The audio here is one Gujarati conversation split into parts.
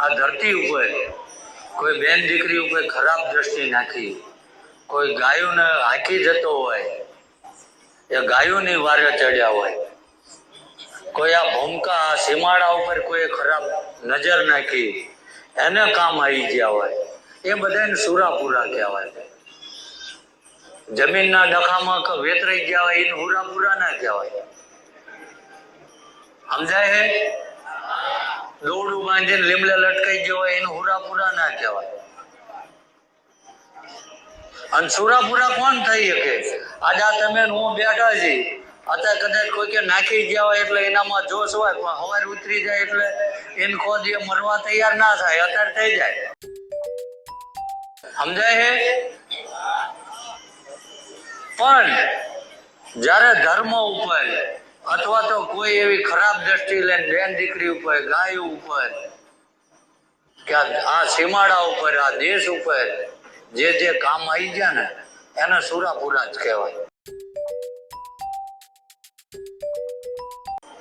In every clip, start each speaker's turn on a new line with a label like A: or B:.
A: આ ધરતી ઉપર કોઈ બેન દીકરી ઉપર ખરાબ દ્રષ્ટિ નાખી, કોઈ ગાયોને હાંકી જતો હોય, એ ગાયોની વારે ચડ્યા હોય, કોઈ આ ભૂમકા સીમાડા ઉપર કોઈ ખરાબ નજર નાખી, એને કામ આવી ગયા હોય, એ બધાને સુરાપુરા કહેવાય. જમીનના ડખામાં વેતરાઈ ગયા હોય, એને હુરાપુરા ના કહેવાય. સમજાય હે દોરડું બાંધીને લીમડે લટકાઈ ગયો હોય, એને હુરાપુરા ના કહેવાય. અને સુરાપુરા કોણ થઈ શકે? આજા તમે હું બેઠા છીએ અત્યારે કદાચ કોઈ કે નાખી ગયા હોય એટલે એનામાં જોશ હોય, પણ હવાર ઉતરી જાય એટલે એને ખોદીએ મરવા તૈયાર ના થાય, અત્યારે થઈ જાય. સમજાય હે? પણ જ્યારે ધર્મ ઉપર અથવા તો કોઈ એવી ખરાબ દ્રષ્ટિ લઈને બેન દીકરી ઉપર, ગાય ઉપર, કે આ- સીમાડા ઉપર, આ દેશ ઉપર જે જે કામ આવી ગયા ને, એને સુરાપુરા જ કહેવાય.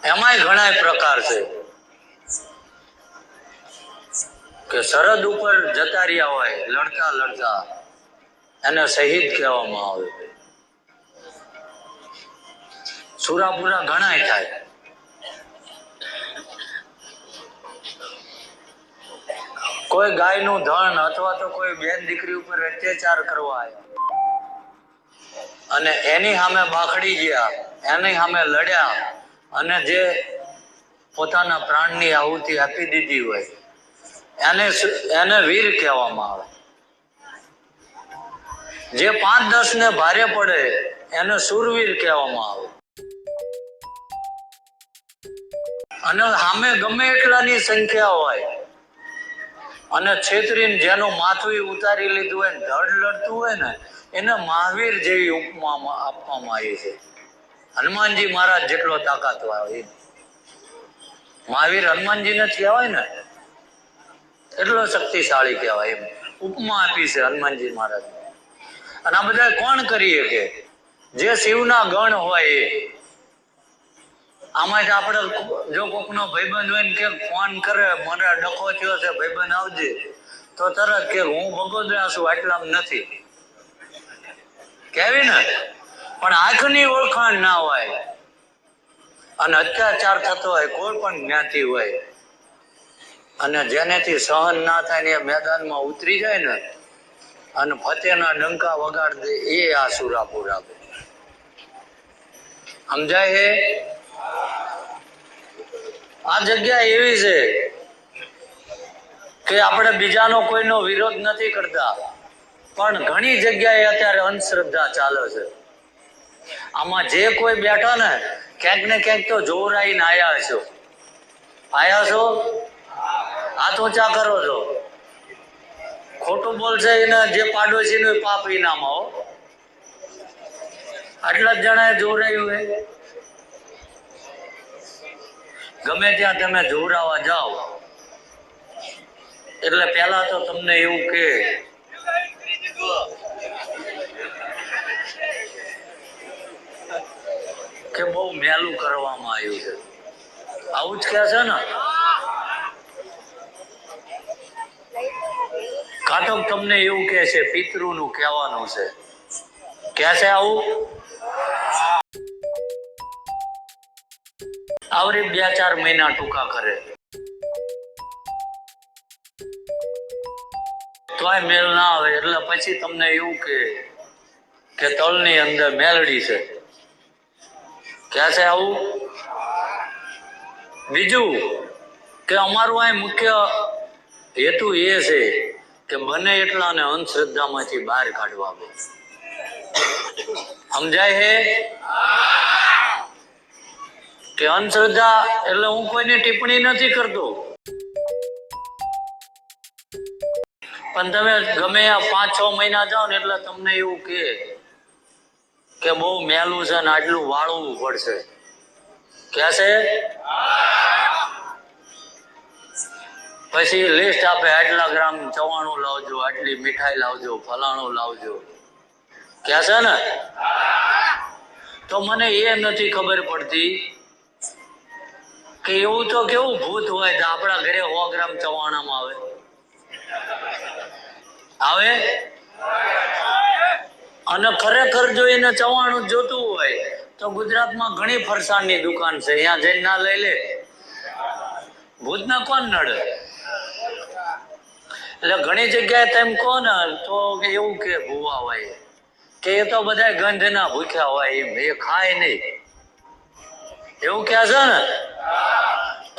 A: એમાંય ઘણા પ્રકાર છે. કે સરહદ ઉપર જતા રહ્યા હોય, લડતા લડતા એને શહીદ કહેવામાં આવે. સુરાપુરા ઘણાય થાય. કોઈ ગાયનું ધન અથવા તો કોઈ બેન દીકરી ઉપર અત્યાચાર કરવા આવ્યા. અને એની સામે બાખડી ગયા, એની સામે લડ્યા, અને જે પોતાના પ્રાણની આહુતિ આપી દીધી હોય, એને એને વીર કહેવામાં આવે. જે પાંચ દસ ને ભારે પડે, એને સુરવીર કહેવામાં આવે. અને સામે ગમે એટલાની સંખ્યા હોય. અને છેતરીને જેનું માથું ઉતારી લીધું હોય ધડ લડતું હોય ને, એને મહાવીર જેવી ઉપમા આપવામાં આવી છે. હનુમાનજી મહારાજ જેટલો તાકાત હોય મહાવીર હનુમાનજી ને જ કહેવાય ને? એટલો શક્તિશાળી કહેવાય એમ. ઉપમા આપી છે હનુમાનજી મહારાજ અને આ બધા કોણ કરી શકે? જે શિવના ગણ હોય એ. આમાં જ આપણે જો કોકનો ભાઈબંધ હોય ને કે ફોન કરે, મને ડખો થયો છે, ભાઈબંધ આવજે. તો તરત કે હું ભગોદરા છું, આટલામાં નથી. કેવી ને? પણ આંખની ઓળખાણ ના હોય. અને અત્યાચાર થતો હોય, કોઈ પણ જ્ઞાતિ હોય. અને જેનેથી સહન ના થાય ને એ મેદાનમાં ઉતરી જાય ને, અને ફતેના ડંકા વગાડ દે, એ આ સુરાપુરા સમજાય હે? આ જગ્યા એવી છે કે આપણે બીજાનો કોઈનો વિરોધ નથી કરતા. પણ ઘણી જગ્યાએ અત્યારે અંધશ્રદ્ધા ચાલે છે. આમાં જે કોઈ બેઠા ને, ક્યાંક ને ક્યાંક તો જોવરાઈને આયા છો આયા છો? હાથ ઊંચા કરો છો. ખોટું બોલશે એને જે પાડોશીનું પાપ ઇનામ હો. આટલા જ જણાએ જોવરાયું હે? ગમે ત્યાં તમે જોવરાવા જાઓ. એટલે પેલા તો તમને એવું કે કે બહુ મેલું કરવામાં આવ્યું છે. આવું જ કે છે ને? કાં તમને એવું કે છે, પિતૃનું કહેવાનું છે. કે છે આવું? આવરી બે ચાર મહિના ટૂંકા કરે. તોય મેલ ના આવે, એટલે પછી તમને એવું કે કે તળની અંદર મેલડી છે. ક્યાં છે આવું? બીજું, કે અમારું અહીં મુખ્ય હેતુ એ છે કે બને એટલાને અંધશ્રદ્ધામાંથી બહાર કાઢવા સમજાય હે? કે અંધશ્રદ્ધા એટલે હું કોઈની ટિપ્પણી નથી કરતો. પણ તમે ગમે આ પાંચ, છ મહિના જાઓ ને એટલે તમને એવું કે કે બહુ મેલું છે ને આટલું વાળવું પડશે. કે છે? પછી લિસ્ટ આપે, આટલા ગ્રામ ચવાણું લાવજો, આટલી મીઠાઈ લાવજો, ફલાણું લાવજો. ક્યાં છે ને? તો મને એ નથી ખબર પડતી કે એવું તો કેવું ભૂત હોય તો આપણા ઘરે સો ગ્રામ ચવાણામાં આવે? આવે? અને ખરેખર જો એને ચવાણું જોતું હોય, તો ગુજરાતમાં ઘણી ફરસાણની દુકાન છે. અહીંયા જઈને ના લઈ લે. ભૂતના કોણ નડે? એટલે ઘણી જગ્યાએ તેમ કહો ને, તો એવું કે ભૂવા હોય. કે એ તો બધા ગંધના ભૂખ્યા હોય એમ, એ ખાય નહીં. એવું કે છે ને?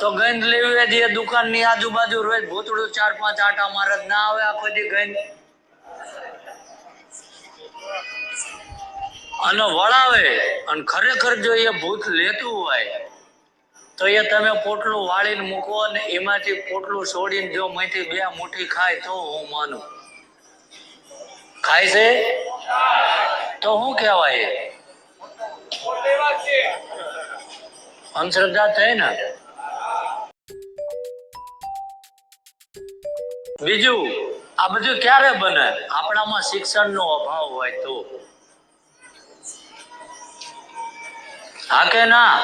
A: તો ગંધ લેવી હોય એ દુકાનની આજુબાજુ રોજ ભૂતળું ચાર પાંચ આટા મારે ના આવે આખો દી ગંધ. અને વળાવે અને ખરેખર જો એ ભૂત લેતું હોય તો એ તમે પોટલું વાળીને મૂકો અને એમાંથી પોટલું છોડીને જો માંથી બે મુઠ્ઠી ખાય તો હું માનું. ખાય છે? તો શું કહેવાય? અંધશ્રદ્ધા થઈ ને? બીજું, આ બધું ક્યારે બને? આપણામાં શિક્ષણનો અભાવ હોય તો. હા કે ના?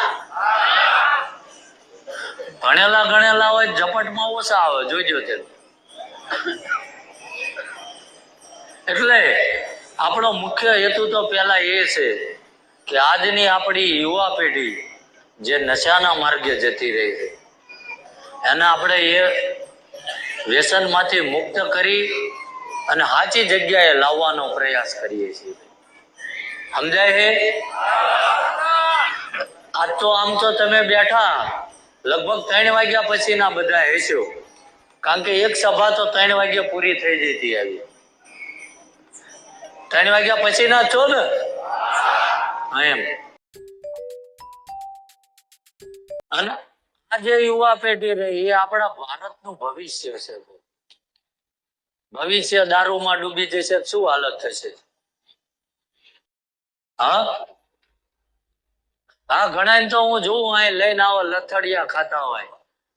A: ભણેલા ગણેલા હોય, ઝપટમાં ઓછા આવે, જોઈજો તે. એટલે આપણો મુખ્ય હેતુ તો પહેલા એ છે કે આજની આપણી યુવા પેઢી જે નશાના માર્ગે જતી રહી છે, એને આપણે એ વ્યસનમાંથી મુક્ત કરી અને સાચી જગ્યાએ લાવવાનો પ્રયાસ કરીએ છીએ. સમજાય છે? આજ તો આમ તો તમે બેઠા. લગભગ ત્રણ વાગ્યા પછીના બધા હેસ્યો. કારણ કે એક સભા તો ત્રણ વાગ્યા પૂરી થઈ જતી આવી. ત્રણ વાગ્યા પછી ના છો ને? હા, એમ. અને આ જે યુવા પેઢી રહી, એ આપણા ભારતનું ભવિષ્ય છે. ભવિષ્ય દારૂમાં ડૂબી જશે શું હાલત થશે? હા? હા ઘણા તો હું જોઉં, અહીં લઈને આવો, લથડિયા ખાતા હોય.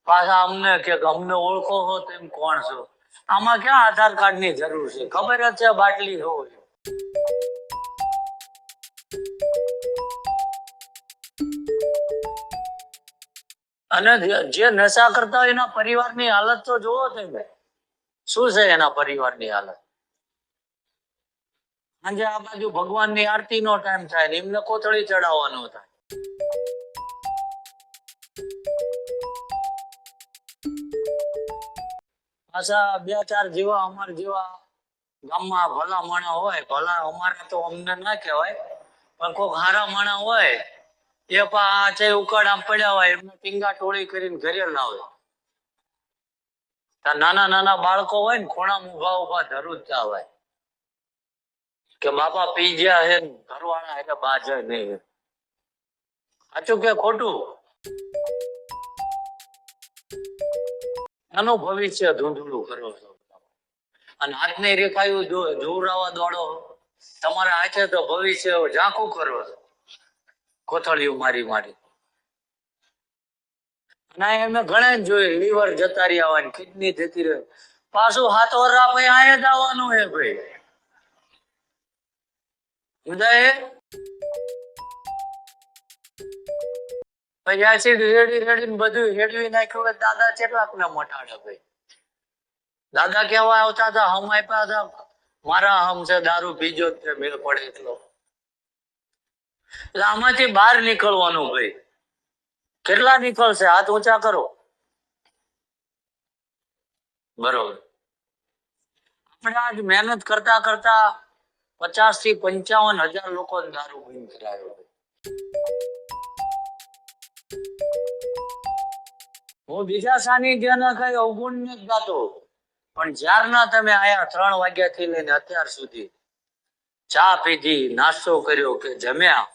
A: પાછા અમને કે અમને ઓળખો હો તેમ કોણ છો? આમાં ક્યાં આધાર કાર્ડની જરૂર છે? ખબર જ છે, બાટલી હોય અને જે- નશા કરતા હોય એના પરિવારની હાલત તો જોવો તમે. શું છે એના પરિવારની હાલત? સાંજે આ બાજુ ભગવાનની આરતી નો ટાઈમ થાય એમને કોથળી ચડાવવાનો થાય. પાછા બે ચાર જેવા અમાર જેવા ગામમાં ભલા માણા હોય. ભલા અમારે તો અમને ના કહેવાય, પણ કોઈક હારા માણા હોય એ ઉકાડ આમ પડ્યા હોય, એમને ટીંગા ટોળી કરીને ઘરે લાવે નાના નાના બાળકો હોય ને, ખોણામાં ઊભા ઊભા ધરુજતા હોય. કે બાપા પી ગયા હે ઘરવાળા એટલે બાજે નહીં સાચું કે ખોટું? નાનું ભવિષ્ય ધૂંધળું કરો છો. અને હાથની રેખાયું જોરાવા દોડો. તમારા હાથે તો ભવિષ્ય ઝાંખું કરો છો. કોથળીઓ મારી મારી. ના એમે ઘણા જતા રહે. પાછું હાથ વરા ભાઈ. પછી એસિડ રેડી રેડી બધું હેડવી નાખ્યું દાદા કેટલાક ને મટાડે ભાઈ? દાદા કેવા આવતા હતા? હમ આપ્યા હતા. મારા હમ છે, દારૂ પીજો મેળ પડે એટલો. એટલે આમાંથી બહાર નીકળવાનું હોય. કેટલા નીકળશે? હાથ ઊંચા કરો. બરોબર. આપણે આજ મહેનત કરતા કરતા પચાસથી પંચાવન હજાર લોકો દારૂ બંધ કરાયો હું બીજા સાનિધ્યના કઈ અવગુણ નથી ગાતો પણ જ્યારના તમે આયા ત્રણ વાગ્યા થી લઈને અત્યાર સુધી ચા પીધી, નાસ્તો કર્યો કે જમ્યા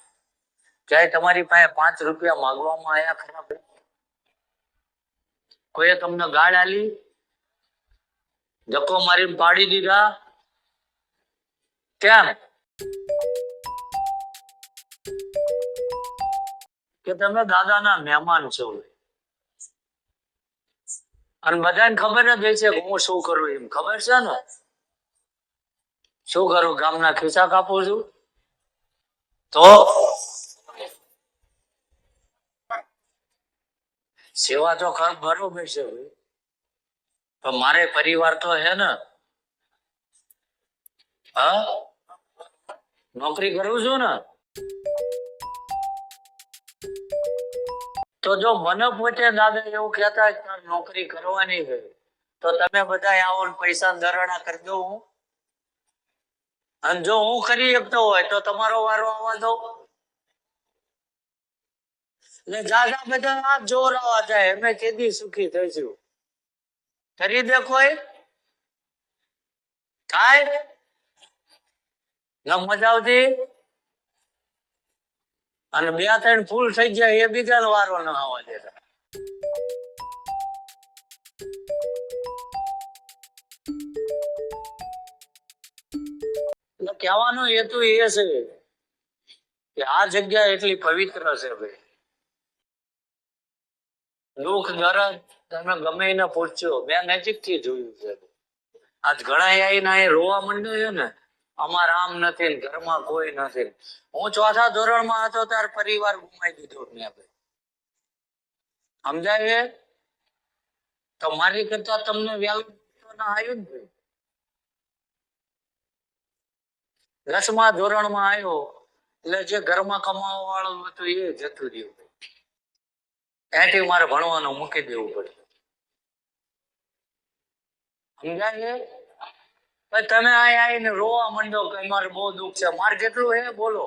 A: ક્યાંય તમારી પાસે પાંચ રૂપિયા માંગવામાં આવ્યા ખરા? કોઈએ તમને ગાળ આલી? ધક્કો મારીને પાડી દીધા? કેમ? કે તમે દાદાના મહેમાન છો? અને બધાને ખબર જ છે હું શું કરું એમ. ખબર છે ને? શું કરું? ગામના ખીચા કાપું છું? તો સેવા તો ખર બરોબર છે પણ મારે પરિવાર તો હે ને, હા? નોકરી કરું છું ને, તો જો મને પોતે દાદા એવું કહેતા નોકરી કરવાની છે, તો તમે બધા આવો પૈસા દરડા કરી દો હું. અને જો હું કરી શકતો હોય તો તમારો વારો આવવા દો. એટલે જાજા બધા આ જોર આવવા જાય. અમે કેદી સુખી થઈશું કરી દે કોઈ થાય ના મજા આવતી. અને બે ત્રણ ફૂલ થઈ ગયા, એ બીજાનો વારો ન આવવા દેતા કહેવાનો હેતુ એ છે કે આ જગ્યા એટલી પવિત્ર છે ભાઈ. દુઃખ દરદ તમે ગમે એને પૂછજો. મેં નજીકથી જોયું છે આજ ઘણા આવીને રોવા માંડ્યો ને, અમાર આમ નથી ઘરમાં કોઈ નથી હું ચોથા ધોરણમાં હતો, ત્યારે પરિવાર ગુમાવી દીધો મેં ભાઈ. સમજાય તમારી કરતા તમને વ્યાલ ના આવ્યું ને દસમા ધોરણમાં આવ્યો, એટલે જે ઘરમાં કમાવા વાળું હતું એ જતું રહ્યું ત્યાંથી મારે ભણવાનું મૂકી દેવું પડે. તમે આવીને રોવા માંડો કે મારે બહુ દુઃખ છે. મારે કેટલું હે બોલો.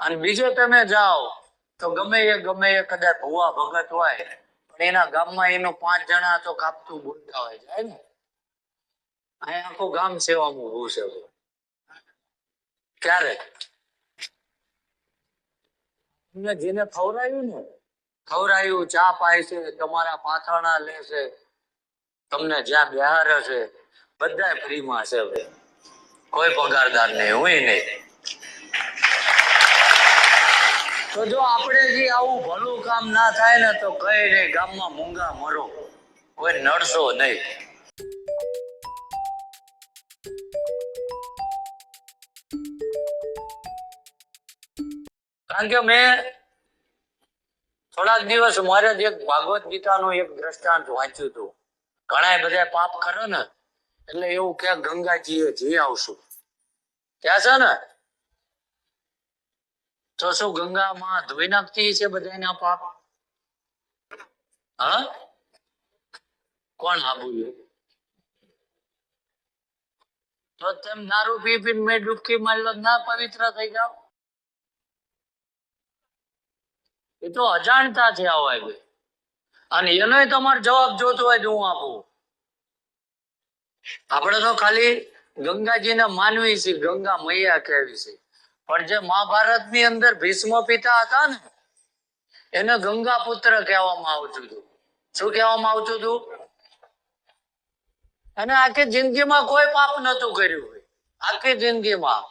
A: અને બીજો તમે જાઓ, તો ગમે એ ગમે એ કદાચ ભુવા ભગત હોય, પણ એના ગામમાં એનો પાંચ જણા તો કાપતું બોલતા હોય જાય ને અહીં આખું ગામ સેવામાં ઉભું છે. ક્યારે? જેને ખવરાયું ને ખવરાયું ચા પાય છે, તમારા પાથરણા લે છે, તમને જ્યાં બિહાર હશે બધા ફ્રીમાં છે હવે. કોઈ પગારદાર નહીં હું નહીં. તો જો આપણે જે આવું ભલું કામ ના થાય ને, તો કઈ નહીં, ગામમાં મૂંગા મરો. કોઈ નડશો નહીં. કારણ કે મેં થોડાક દિવસ મારે એક ભાગવત ગીતાનું એક દ્રષ્ટાંત વાંચ્યું હતું. ઘણા બધા પાપ કરે ને, એટલે એવું કે ગંગાજીએ જઈ આવશું. ક્યાં છે ને, તો શું ગંગામાં ધોઈ નાખતી છે બધાના પાપ? હા? કોણ આબુયું તો તેમ દારૂ પી પીને મેં ડૂબકી મારી ના પવિત્ર થઈ જાઓ. એ તો અજાણતા છે આવા ભાઈ અને એનો તમારે જવાબ જોતો હોય તો હું આપું. આપણે તો ખાલી ગંગાજીને માનવી છે ગંગા મૈયા કહેવી છે. પણ જે મહાભારતની અંદર ભીષ્મ પિતા હતા ને, એને ગંગા પુત્ર કહેવામાં આવતું હતું. શું કહેવામાં આવતું હતું? અને આખી જિંદગીમાં કોઈ પાપ નતું કર્યું આખી જિંદગીમાં.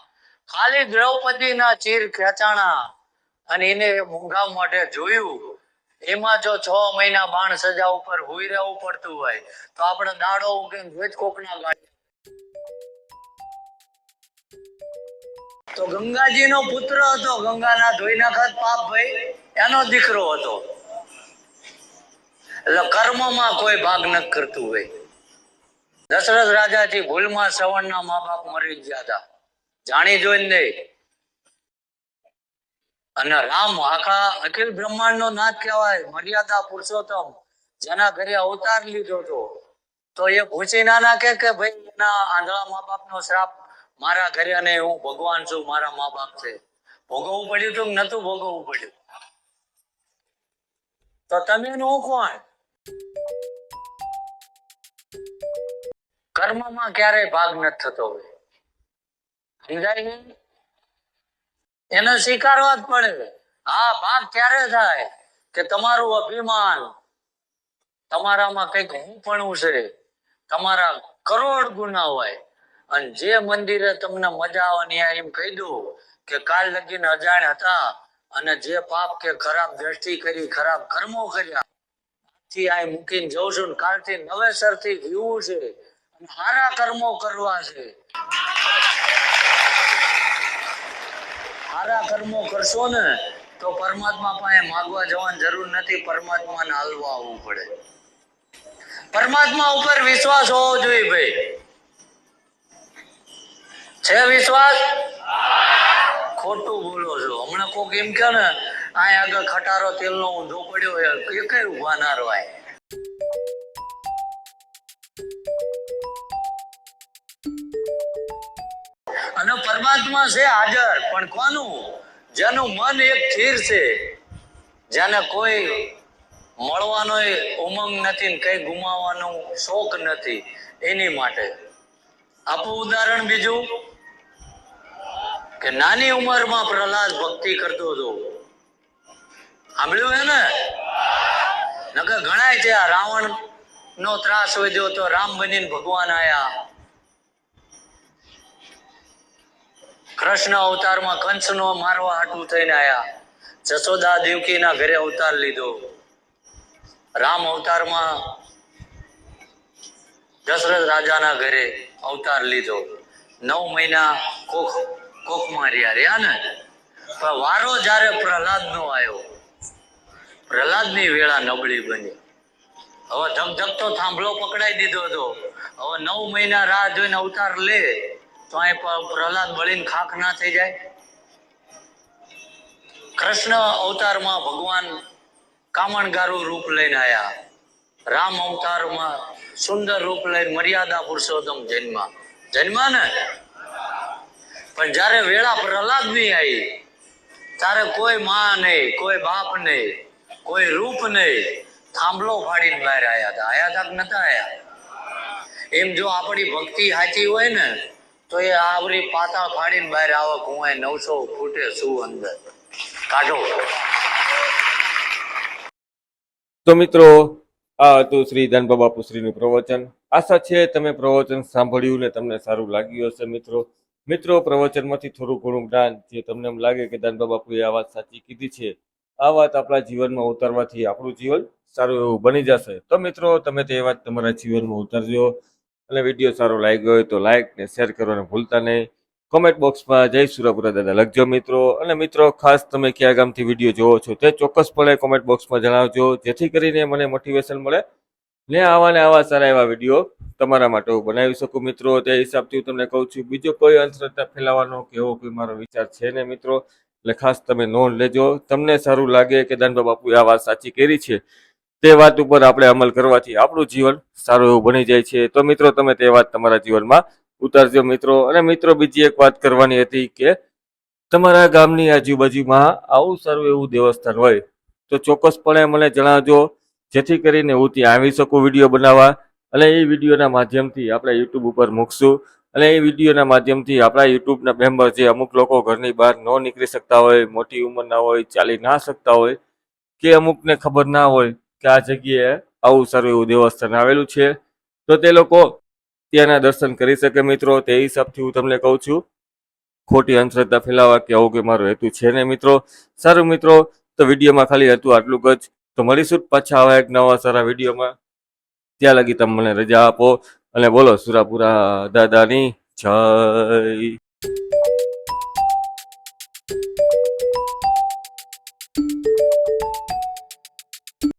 A: ખાલી દ્રૌપદીના ચીર ખેંચાણા. અને એને મૂંઘા મોઢે જોયું, એમાં જો છ મહિના બાણ સજા ઉપર હુઈ રહેવું પડતું હોય, તો આપણે દાડો ઉગીને રોજ કોકના ગાડી તો ગંગાજીનો પુત્ર હતો, ગંગાના ધોઈ નાખત પાપ ભાઈ, એનો દીકરો હતો. એટલે કર્મમાં કોઈ ભાગ ન કરતું હોય. દશરથ રાજાથી ભૂલમાં શ્રવણના મા બાપ મરી ગયા હતા. જાણી જોઈને નહીં અને રામ આખા અખિલ બ્રહ્માંડ નો નાથ કહેવાય, મર્યાદા પુરુષોત્તમ. જેના ઘરે અવતાર લીધો હતો. તો એ ભૂસી નાના કે, ભાઈ, એના આંધળા મા બાપ નો શ્રાપ મારા ઘરે અને હું ભગવાન છું, મારા મા બાપ છે. ભોગવવું પડ્યું તું નતું ભોગવવું પડ્યું? તો તમે હું કોણ? કર્મમાં ક્યારેય ભાગ નથી થતો હોય. સમજાય? એને સ્વીકારવા જ પડે. આ ભાગ ક્યારે થાય કે તમારું અભિમાન તમારામાં કંઈક હું છે, તમારા કરોડ ગુના હોય. અને જે મંદિરે તમને મજા આવે એમ કહી દઉં કે કાલ લગીને અજાણ હતા અને જે પાપ કે ખરાબ દ્રષ્ટિ કરી, ખરાબ કર્મો કર્યા થી આ મૂકીને જઉં છું કાલથી નવેસરથી જીવવું છે સારા કર્મો કરવા છે. સારા કર્મો કરશો ને, તો પરમાત્મા પાસે માગવા જવાની જરૂર નથી. પરમાત્માને હાલવા આવવું પડે. પરમાત્મા ઉપર વિશ્વાસ હોવો જોઈએ ભાઈ. છે વિશ્વાસ? ખોટું બોલો છો. હમણાં કોક એમ કે ને અહીંયા આગળ ખટારો તેલનો ઊંધો પડ્યો હોય, એ કઈ ઊભા ના રવાય? પરમાત્મા છે હાજર. પણ કોનું? જેનું મન એક સ્થિર છે, જેને કોઈ મળવાનો ઉમંગ નથી ને કઈ ગુમાવવાનો શોખ નથી, એની માટે. આપું ઉદાહરણ બીજું? કે નાની ઉંમરમાં પ્રહલાદ ભક્તિ કરતો હતો. સાંભળ્યું હે ને નકર ગણાય છે આ રાવણ નો ત્રાસ વધ્યો તો રામ બનીને ભગવાન આયા. કૃષ્ણ અવતારમાં કંસનો મારવા હાટું થઈને આયા. જશોદા દેવકીના ઘરે અવતાર લીધો. રામ અવતારમાં દશરથ રાજાના ઘરે અવતાર લીધો. નવ મહિના કોખ કોખ માર્યા રહ્યા ને? પણ વારો જ્યારે પ્રહલાદ નો આવ્યો. પ્રહલાદની વેળા નબળી બની. હવે ધમધમતો થાંભલો પકડાઈ દીધો હતો. હવે નવ મહિના રાહ જોઈને અવતાર લે. તો પ્રહલાદ બળીને ખાખ ના થઈ જાય. કૃષ્ણ અવતારમાં ભગવાન કામણગારું રૂપ લઈને આયા. રામ અવતારમાં સુંદર રૂપ લઈને મર્યાદા પુરુષોત્તમ જન્મ. જન્મ ને? પણ જ્યારે વેળા પ્રહલાદની આવી, ત્યારે કોઈ માં નહીં, કોઈ બાપ નહીં, કોઈ રૂપ નહીં, થાંભલો ફાડીને બહાર આવ્યા હતા. આયા હતા કે નતા આયા? એમ જો આપણી ભક્તિ સાચી હોય ને તો એ આવરી પાતા ફાડીને બહાર આવે કુંવાય નવસો ફૂટે શું અંદર. કાઢો.
B: તો મિત્રો, આ હતું શ્રી ધનબા બાપુશ્રીનું પ્રવચન. આશા છે તમે પ્રવચન સાંભળ્યું ને તમને સારું લાગ્યું હશે મિત્રો. મિત્રો, પ્રવચનમાંથી થોડું ઘણું જ્ઞાન જે તમને એમ લાગે કે ધનબા બાપુએ આ વાત સાચી કીધી છે, આ વાત આપણા જીવનમાં ઉતારવાથી આપણું જીવન સારું એવું બની જશે. તો મિત્રો, તમે તે વાત તમારા જીવનમાં ઉતારજો. અને વીડિયો સારો લાગ્યો હોય તો લાઇક ને શેર કરવાનું ભૂલતા નહીં. કોમેન્ટ બોક્સમાં જય સુરપુરા દાદા. લખજો મિત્રો. અને મિત્રો, ખાસ તમે કયા ગામથી વીડિયો જોવો છો તે ચોક્કસપણે કોમેન્ટ બોક્સમાં જણાવજો. જેથી કરીને મને મોટિવેશન મળે. ને આવા ને આવા સારા એવા વીડિયો તમારા માટે હું બનાવી શકું મિત્રો. તે હિસાબથી હું તમને કહું છું, બીજો કોઈ અંધશ્રદ્ધા ફેલાવવાનો કે એવો કોઈ મારો વિચાર છે ને મિત્રો. એટલે ખાસ તમે નોંધ લેજો. તમને સારું લાગે કે દાનબા બાપુએ આ વાત સાચી કરી છે તે વાત ઉપર આપણે અમલ કરવાથી આપણું જીવન સારું એવું બની જાય છે. તો મિત્રો, તમે તે વાત તમારા જીવનમાં ઉતારજો મિત્રો. અને મિત્રો, બીજી એક વાત કરવાની હતી કે તમારા ગામની આજુબાજુમાં આવું સારું એવું દેવસ્થાન હોય તો ચોક્કસપણે મને જણાવજો, જેથી કરીને હું ત્યાં આવી શકું વીડિયો બનાવવા. અને એ વિડીયોના માધ્યમથી આપણે યુટ્યુબ ઉપર મૂકશું. અને એ વિડીયોના માધ્યમથી આપણા યુટ્યુબના મેમ્બર જે અમુક લોકો ઘરની બહાર ન નીકળી શકતા હોય, મોટી ઉંમરના હોય, ચાલી ના શકતા હોય, કે અમુકને ખબર ના હોય કે આ જગ્યાએ આવું સારું એવું દેવસ્થાન આવેલું છે. તો તે લોકો ત્યાંના દર્શન કરી શકે મિત્રો, તે હિસાબથી હું તમને કહું છું. ખોટી અંધશ્રદ્ધા ફેલાવવા કે આવું કે મારો હેતુ છે ને મિત્રો. સારું મિત્રો, તો વિડીયોમાં ખાલી હતું આટલું જ. તો મળીશું પાછા આવા એક નવા સારા વિડીયોમાં. ત્યાં લગી તમે મને રજા આપો. અને બોલો સુરાપુરા દાદાની જય.